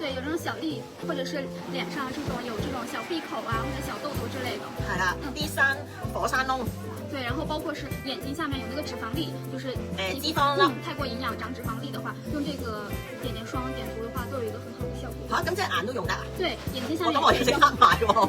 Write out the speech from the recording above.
對，有这种小粒，或者是脸上这种有这种小闭口啊或者小痘痘之类的。係啦，啲山火山窿，对，然后包括是眼睛下面有那个脂肪粒，就是呃皮膚脂肪粒嗯太過營養長脂肪粒的話，用這個點點霜點涂的話，都有一個很好的效果。嚇咁即係眼都用得啊？對，眼睛下我面咁我要即刻也可以用，買喎。